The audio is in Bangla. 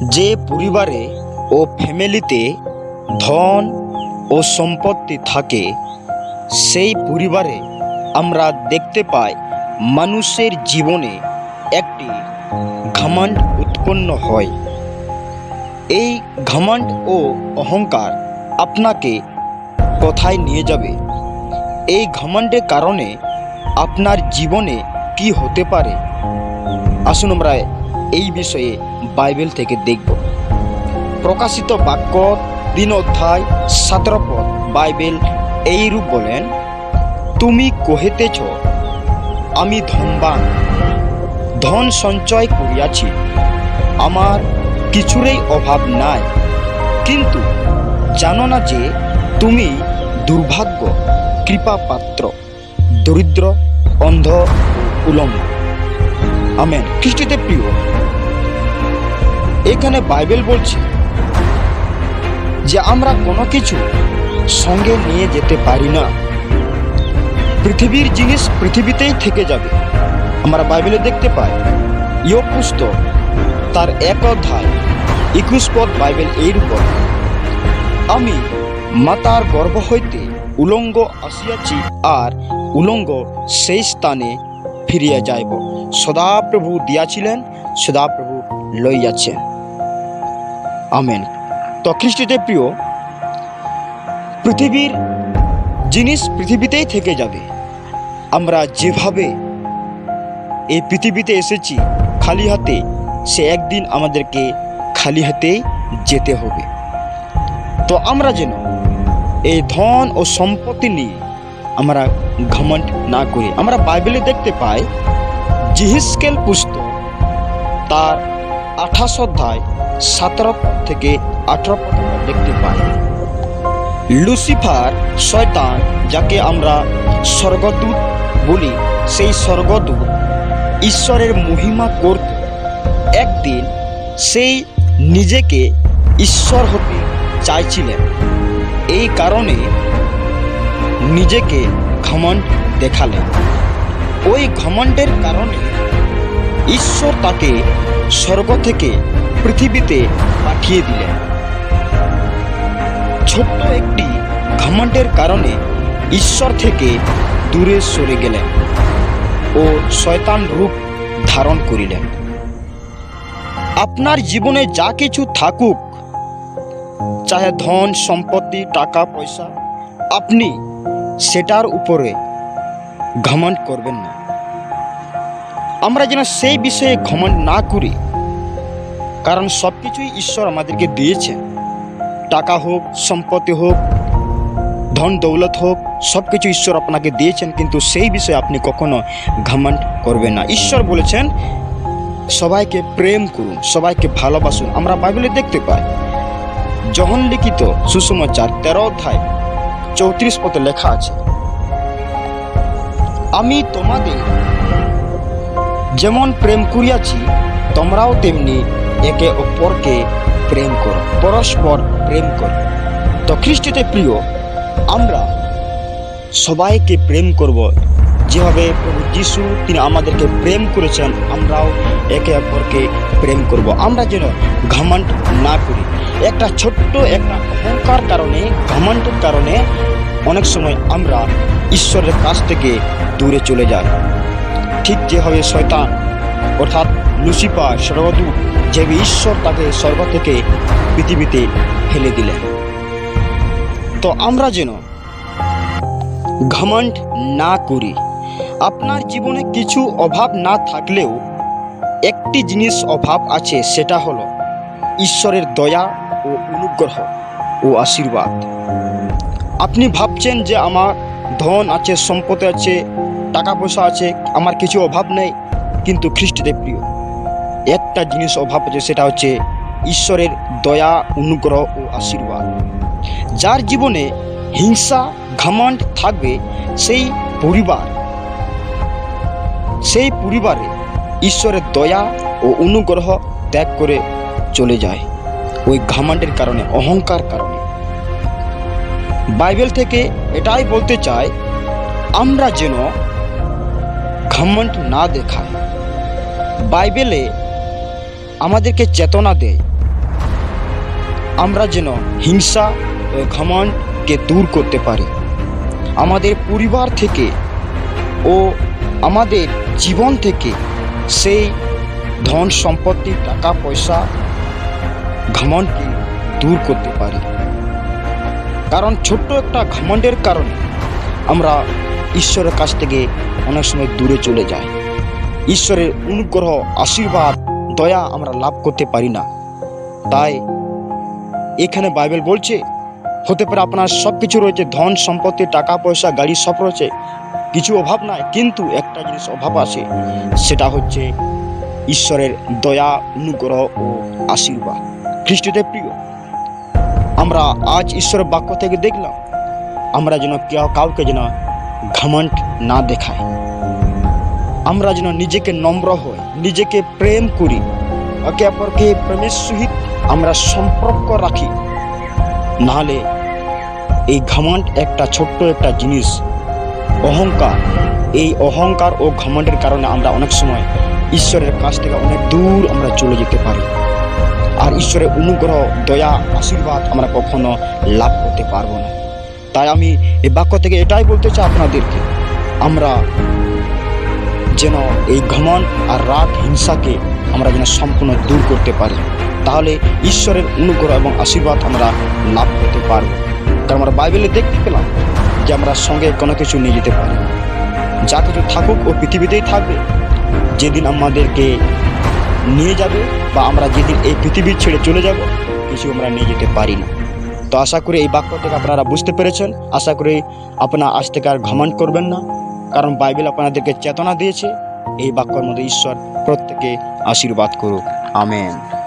যে পরিবারে ও ফ্যামিলিতে ধন ও সম্পত্তি থাকে, সেই পরিবারে আমরা দেখতে পাই মানুষের জীবনে একটি ঘামান্ড উৎপন্ন হয়। এই ঘামান্ড ও অহংকার আপনাকে কোথায় নিয়ে যাবে? এই ঘামান্ডের কারণে আপনার জীবনে কি হতে পারে? আসুন আমরা এই বিষয়ে বাইবেল থেকে দেখব। প্রকাশিত বাক্য তিন অধ্যায় সতেরো বাইবেল এইরূপ বলেন, তুমি কহিতেছ, আমি ধনবান, ধন সঞ্চয় করিয়াছি। আমার কিছুরই অভাব নাই। কিন্তু জানো না যে তুমি দুর্ভাগ্য, কৃপাপাত্র, দরিদ্র, অন্ধ উলঙ্গ আমেন। খ্রিস্টিতে প্রিয় এখানে বাইবেল বলছে যে আমরা কোনো কিছু সঙ্গে নিয়ে যেতে পারি না। পৃথিবীর জিনিস পৃথিবীতেই থেকে যাবে। আমরা বাইবেলে দেখতে পাই ইয়োগ পুস্তক তার এক অধ্যায় একুশ পদ বাইবেল এইরূপ বলে, আমি মাতার গর্ভ হইতে উলঙ্গ আসিয়াছি আর উলঙ্গ সেই স্থানে ফিরিয়া যাইব। সদাপ্রভু দিয়াছিলেন সদাপ্রভু লইয়াছেন। আমেন। তো খ্রিস্টিতে প্রিয়, পৃথিবীর জিনিস পৃথিবীতেই থেকে যাবে। আমরা যেভাবে এই পৃথিবীতে এসেছি, খালি হাতে, সে একদিন আমাদেরকে খালি হাতেই যেতে হবে। তো আমরা যেন এই ধন ও সম্পত্তি নিয়ে আমরা ঘমন্ড না করি। আমরা বাইবেলে দেখতে পাই, জিহিসকেল পুস্তক, তার আঠাশ অধ্যায় সতেরো থেকে আঠারো দেখতে পাই। লুসিফার শয়তান, যাকে আমরা স্বর্গদূত বলি, সেই স্বর্গদূত ঈশ্বরের মহিমা করত একদিন সেই নিজেকে ঈশ্বর হতে চাইছিলেন। এই কারণে নিজেকে ঘমণ্ড দেখালেন। ওই ঘমণ্ডের কারণে ঈশ্বর তাকে স্বর্গ থেকে পৃথিবীতে পাঠিয়ে দিলেন। ছোট্ট একটি ঘমণ্ডের কারণে ঈশ্বর থেকে দূরে সরে গেলেন ও শয়তান রূপ ধারণ করিলেন। আপনার জীবনে যা কিছু থাকুক, চাহে ধন, সম্পত্তি, টাকা, পয়সা, আপনি সেটার উপরে ঘমণ্ড করবেন না। আমরা যেন সেই বিষয়ে ঘমণ্ড না করি। কারণ সব কিছুই ঈশ্বর আমাদেরকে দিয়েছেন। টাকা হোক, সম্পত্তি হোক, ধন, দৌলত হোক সব কিছু ঈশ্বর আপনাকে দিয়েছেন, কিন্তু সেই বিষয়ে আপনি কখনো ঘমণ্ড করবেন না। ঈশ্বর বলেছেন, সবাইকে প্রেম করুন, সবাইকে ভালোবাসুন। আমরা বাইবেলে দেখতে পাই, যখন লিখিত সুসমাচার তেরো অধ্যায়, চৌত্রিশ পথে লেখা আছে, আমি তোমাদের যেমন প্রেম করিয়াছি, তোমরাও তেমনি একে অপরকে প্রেম করো, পরস্পর প্রেম করো। তো খ্রিস্টতে প্রিয়, আমরা সবাইকে প্রেম করব। যেভাবে প্রভু যিশু তিনি আমাদেরকে প্রেম করেছেন, আমরাও একে অপরকে প্রেম করব। আমরা যেন ঘমণ্ড না করি। একটা ছোট্ট, একটা অহংকার কারণে ঘমণ্ডের কারণে অনেক সময় আমরা ঈশ্বরের কাছ থেকে দূরে চলে যাই। ঠিক যেভাবে শয়তান, অর্থাৎ লুসিফার স্বর্গদূত যেভাবে ঈশ্বর তাকে স্বর্গ থেকে পৃথিবীতে ফেলে দিলেন। তো আমরা যেন ঘমণ্ড না করি। আপনার জীবনে কিছু অভাব না থাকলেও একটি জিনিস অভাব আছে, সেটা হলো ঈশ্বরের দয়া ও অনুগ্রহ ও আশীর্বাদ। আপনি ভাবছেন যে আমার ধন আছে, সম্পত্তি আছে, টাকা পয়সা আছে, আমার কিছু অভাব নেই, কিন্তু খ্রিস্টদের প্রিয়। একটা জিনিস অভাব আছে, সেটা হচ্ছে ঈশ্বরের দয়া, অনুগ্রহ ও আশীর্বাদ। যার জীবনে হিংসা, ঘামান্ড থাকবে, সেই পরিবার, সেই পরিবারে ঈশ্বরের দয়া ও অনুগ্রহ ত্যাগ করে চলে যায়। ওই ঘামান্ডের কারণে, অহংকার কারণে। বাইবেল থেকে এটাই বলতে চাই, আমরা যেন ঘমণ্ড না দেখাই বাইবেলে আমাদেরকে চেতনা দেয়। আমরা যেন হিংসা ও ঘমণ্ডকে দূর করতে পারি। আমাদের পরিবার থেকে ও আমাদের জীবন থেকে সেই ধন সম্পত্তি, টাকা, পয়সা ঘমণ্ডকে দূর করতে পারি। কারণ ছোট্ট একটা ঘমণ্ডের কারণে আমরা ঈশ্বরের কাছ থেকে অনেক সময় দূরে চলে যাই। ঈশ্বরের অনুগ্রহ, আশীর্বাদ, দয়া আমরা লাভ করতে পারি না। তাই এখানে বাইবেল বলছে, হতে পারে আপনার সব কিছু রয়েছে, ধন সম্পত্তি, টাকা পয়সা, গাড়ি, সব রয়েছে, কিছু অভাব নাই, কিন্তু একটা জিনিস অভাব আছে, সেটা হচ্ছে ঈশ্বরের দয়া, অনুগ্রহ ও আশীর্বাদ। খ্রিস্টতে প্রিয় আমরা আজ ঈশ্বরের বাক্য থেকে দেখলাম, আমরা যেন কেউ কাউকে যেন ঘমণ্ড না দেখাই আমরা যেন নিজেকে নম্র হই, নিজেকে প্রেম করি, একে অপরকে প্রেমের সহিত আমরা সম্পর্ক রাখি। নাহলে এই ঘমণ্ড একটা ছোট্ট একটা জিনিস, অহংকার। এই অহংকার ও ঘমণ্ডের কারণে আমরা অনেক সময় ঈশ্বরের কাছ থেকে অনেক দূর আমরা চলে যেতে পারি। আর ঈশ্বরের অনুগ্রহ, দয়া, আশীর্বাদ আমরা কখনো লাভ করতে পারব না। তাই আমি এই বাক্য থেকে এটাই বলতে চাই আপনাদেরকে। আমরা যেন এই ঘমন আর রাগ, হিংসাকে আমরা যেন সম্পূর্ণ দূর করতে পারি। তাহলে ঈশ্বরের অনুগ্রহ এবং আশীর্বাদ আমরা লাভ করতে পারব। কারণ আমরা বাইবেলে দেখতে পেলাম যে আমরা সঙ্গে কোনো কিছু নিয়ে যেতে পারি। যা কিছু থাকুক ও পৃথিবীতেই থাকবে। যেদিন আমাদেরকে নিয়ে যাবে বা আমরা যেদিন এই পৃথিবী ছেড়ে চলে যাব, কিছু আমরা নিয়ে যেতে পারি না। তো আশা করি এই বাক্য থেকে আপনারা বুঝতে পেরেছেন। আশা করি আপনারা আজ থেকে আর ঘমান করবেন না, কারণ বাইবেল আপনাদেরকে চেতনা দিয়েছে। এই বাক্যর মধ্যে ঈশ্বর প্রত্যেকে আশীর্বাদ করুক। আমেন।